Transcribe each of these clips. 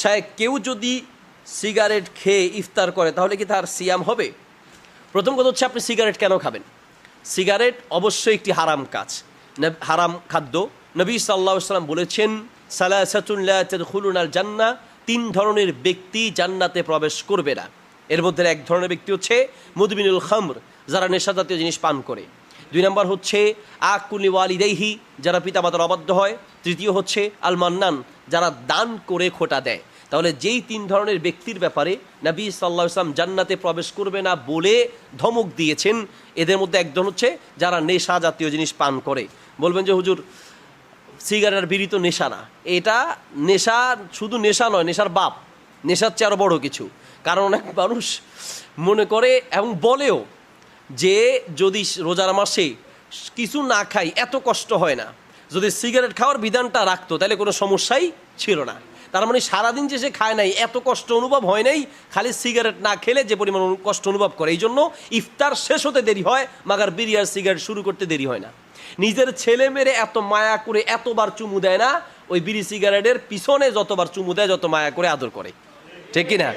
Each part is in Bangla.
সাহেব কেউ যদি সিগারেট খেয়ে ইফতার করে, তাহলে কি তার সিয়াম হবে? প্রথম কথা হচ্ছে আপনি সিগারেট কেন খাবেন? সিগারেট অবশ্যই একটি হারাম কাজ। হারাম খাদ্য। নবী সাল্লাহ সাল্লাম বলেছেন সালাহুল আল জান্না, তিন ধরনের ব্যক্তি জান্নাতে প্রবেশ করবে না। এর মধ্যে এক ধরনের ব্যক্তি হচ্ছে মুদবিনুল খামর, যারা নেশা জাতীয় জিনিস পান করে। দুই নম্বর হচ্ছে আকুলি ওয়ালিদাইহি যারা পিতামাতার অবাধ্য হয়। তৃতীয় হচ্ছে আল মান্নান যারা দান করে খোটা দেয়। তাহলে যেই তিন ধরনের ব্যক্তির ব্যাপারে নবী সাল্লাহ ইসলাম জান্নাতে প্রবেশ করবে না বলে ধমক দিয়েছেন, এদের মধ্যে একজন হচ্ছে যারা নেশা জাতীয় জিনিস পান করে। বলবেন যে, হুজুর, সিগারেট আর নেশা না। এটা নেশা শুধু নেশা নয়, নেশার বাপ। নেশার চেয়ে আরও বড় কিছু। কারণ অনেক মানুষ মনে করে এবং বলেও যে, যদি রোজার মাসে কিছু না খাই, এত কষ্ট হয় না। যদি সিগারেট খাওয়ার বিধানটা রাখতো, তাহলে কোনো সমস্যাই ছিল না। তার মানে সারাদিন যে সে খায় নাই, এত কষ্ট অনুভব হয় নাই, খালি সিগারেট না খেলে যে পরিমাণ কষ্ট অনুভব করে। এই জন্য ইফতার শেষ হতে দেরি হয়, মাগার বিড়ি আর সিগারেট শুরু করতে দেরি হয় না। নিজের ছেলে মেরে এত মায়া করে এতবার চুমু দেয় না, ওই বিড়ি সিগারেটের পিছনে যতবার চুমু দেয়, যত মায়া করে আদর করে। ঠিক কি না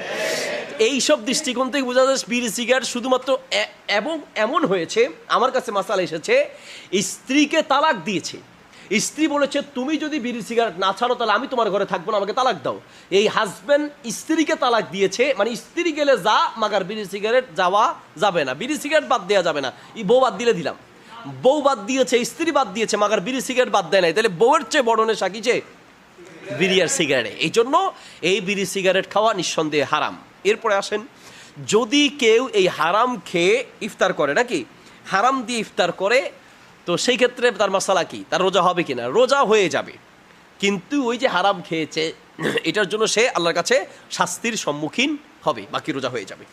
এইসব দৃষ্টিকোণ থেকে বোঝা যায় বিড়ি সিগারেট শুধুমাত্র এবং এমন হয়েছে, আমার কাছে মাসালা এসেছে, স্ত্রীকে তালাক দিয়েছে। স্ত্রী বলেছে, তুমি যদি বিড়ি সিগারেট না ছাড়ো, তাহলে আমি তোমার ঘরে থাকব না, আমাকে তালাক দাও। এই হাজব্যান্ড স্ত্রীকে তালাক দিয়েছে মানে স্ত্রী গেলে যা, মাগার বিড়ি সিগারেট যাওয়া যাবে না। বিড়ি সিগারেট বাদ দেওয়া যাবে না। এই বউ বাদ দিলে দিলাম। বউ বাদ দিয়েছে, স্ত্রী বাদ দিয়েছে, মাগার বিড়ি সিগারেট বাদ দেয় নাই। তাহলে বউয়ের চেয়ে বড় নেশা কিছে বিড়ি আর সিগারেট। এই জন্য এই বিড়ি সিগারেট খাওয়া নিঃসন্দেহে হারাম। এরপরে আসেন, যদি কেউ এই হারাম খেয়ে ইফতার করে, নাকি? হারাম দিয়ে ইফতার করে তো সেই ক্ষেত্রে তার মশালা কি? তার রোজা হবে কি না? রোজা হয়ে যাবে। কিন্তু ওই যে হারাম খেয়েছে, এটার জন্য সে আল্লাহর কাছে শাস্তির সম্মুখীন হবে। বাকি রোজা হয়ে যাবে।